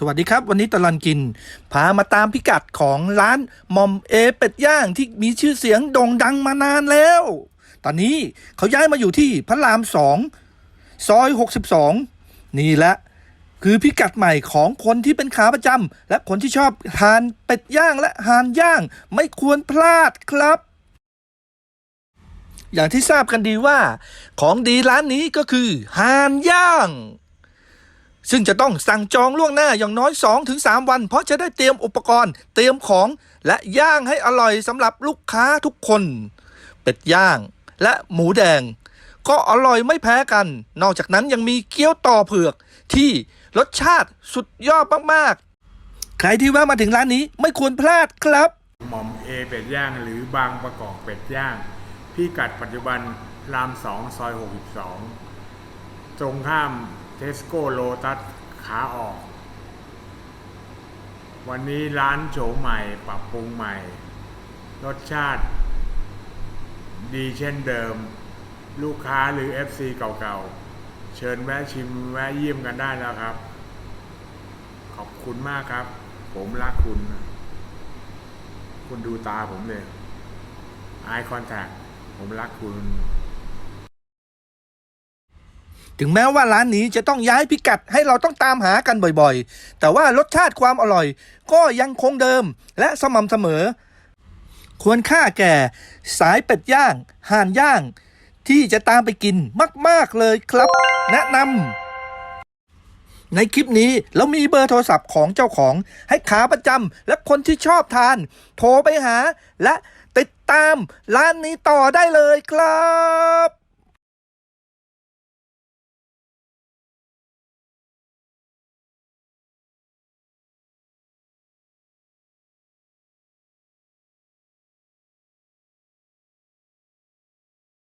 สวัสดีครับ วันนี้ตลอดกิน พามาตามพิกัดของร้านมอมเอเป็ดย่างที่มีชื่อเสียงโด่งดังมานานแล้ว ตอนนี้เขาย้ายมาอยู่ที่พระรามสองซอย 62 นี่แหละ คือพิกัดใหม่ของคนที่เป็นขาประจำและคนที่ชอบทานเป็ดย่างและหานย่าง ไม่ควรพลาดครับ อย่างที่ทราบกันดีว่า ของดีร้านนี้ก็คือหานย่าง ซึ่งจะต้องสั่งจองล่วงหน้าอย่างน้อย 2-3 วัน เพราะจะได้เตรียมอุปกรณ์ เตรียมของและย่างให้อร่อยสำหรับลูกค้าทุกคน เป็ดย่างและหมูแดง ก็อร่อยไม่แพ้กัน นอกจากนั้นยังมีเกี๊ยวต่อเผือก ที่รสชาติสุดยอดมากๆ ใครที่แวะมาถึงร้านนี้ไม่ควรพลาดครับ หม่อมเอเป็ดย่างหรือบางประกอบเป็ดย่างพี่กัดปัจจุบันรามสองซอย 62 ตรงข้าม เทสโก้โลตัสขาออก วันนี้ร้านโฉมใหม่ปรับปรุงใหม่ รสชาติ ดีเช่นเดิม ลูกค้าหรือ FC เก่าๆ เชิญแวะชิมแวะเยี่ยมกันได้แล้วครับ ขอบคุณมากครับ ผมรักคุณ คุณดูตาผมเลย eye contact ผมรักคุณ ถึงแม้ว่าร้านนี้จะต้องย้ายพิกัดให้เราต้องตามหากันบ่อยๆ แต่ว่ารสชาติความอร่อย ก็ยังคงเดิมและสม่ำเสมอ ควรค่าแก่ สายเป็ดย่างห่านย่าง ที่จะตามไปกินมากๆเลยครับ แนะนำในคลิปนี้เรามีเบอร์โทรศัพท์ของเจ้าของ ให้ขาประจำและคนที่ชอบทาน โทรไปหา และติดตามร้านนี้ต่อได้เลยครับ